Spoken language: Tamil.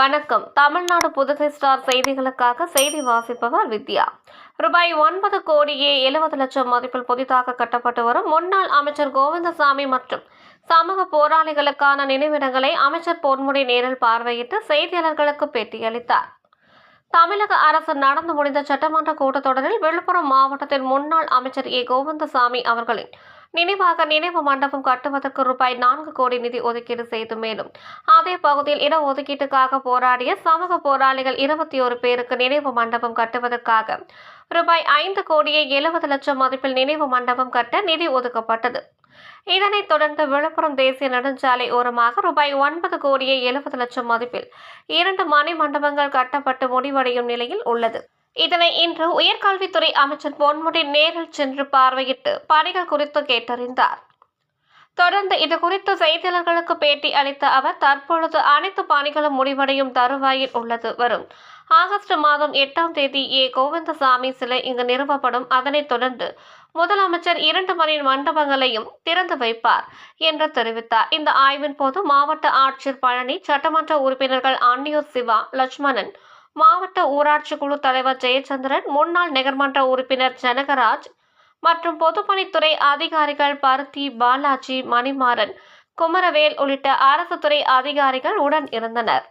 வணக்கம். தமிழ்நாடு புதுகை ஸ்டார் செய்திகளுக்காக செய்தி வாசிப்பவர் வித்யா. ரூபாய் ஒன்பது கோடியே எழுபது லட்சம் மதிப்பில் புதிதாக கட்டப்பட்டு வரும் முன்னாள் அமைச்சர் கோவிந்தசாமி மற்றும் சமூக போராளிகளுக்கான நினைவிடங்களை அமைச்சர் பொன்முடி நேரில் பார்வையிட்டு செய்தியாளர்களுக்கு பேட்டியளித்தார். தமிழக அரசு நடந்து முடிந்த சட்டமன்ற கூட்டத்தொடரில் விழுப்புரம் மாவட்டத்தின் முன்னாள் அமைச்சர் ஏ. கோவிந்தசாமி அவர்களின் நினைவாக நினைவு மண்டபம் கட்டுவதற்கு ரூபாய் நான்கு கோடி நிதி ஒதுக்கீடு செய்து மேலும் அதே பகுதியில் இடஒதுக்கீட்டுக்காக போராடிய சமூக போராளிகள் இருபத்தி ஒரு பேருக்கு நினைவு மண்டபம் கட்டுவதற்காக ரூபாய் ஐந்து கோடியே எழுபது லட்சம் மதிப்பில் நினைவு மண்டபம் கட்ட நிதி ஒதுக்கப்பட்டது. இதனைத் தொடர்ந்து விழுப்புரம் தேசிய நெடுஞ்சாலை ஓரமாக ரூபாய் ஒன்பது கோடியே எழுபது லட்சம் மதிப்பில் இரண்டு மணி மண்டபங்கள் கட்டப்பட்டு முடிவடையும் நிலையில் உள்ளது. இதனை இன்று உயர்கல்வித்துறை அமைச்சர் பொன்முடி நேரில் சென்று பார்வையிட்டு பணிகள் குறித்து கேட்டறிந்தார். தொடர்ந்து இது குறித்து செய்தியாளர்களுக்கு பேட்டி அளித்த அவர் தற்பொழுது அனைத்து பணிகளும் முடிவடையும் தருவாயில் உள்ளது. வரும் ஆகஸ்ட் மாதம் எட்டாம் தேதி ஏ. கோவிந்தசாமி சிலை இங்கு நிறுவப்படும். அதனைத் தொடர்ந்து முதலமைச்சர் இரண்டு மணி மண்டபங்களையும் திறந்து வைப்பார் என்று தெரிவித்தார். இந்த ஆய்வின் போது மாவட்ட ஆட்சியர் பழனி சட்டமன்ற உறுப்பினர்கள் அன்னியூர் சிவா லட்சுமணன் மாவட்ட ஊராட்சி குழு தலைவர் ஜெயச்சந்திரன் முன்னாள் நகர்மன்ற உறுப்பினர் ஜனகராஜ் மற்றும் பொதுப்பணித்துறை அதிகாரிகள் பருத்தி பாலாஜி மணிமாறன் குமரவேல் உள்ளிட்ட அரசு துறை அதிகாரிகள் உடன் இருந்தனர்.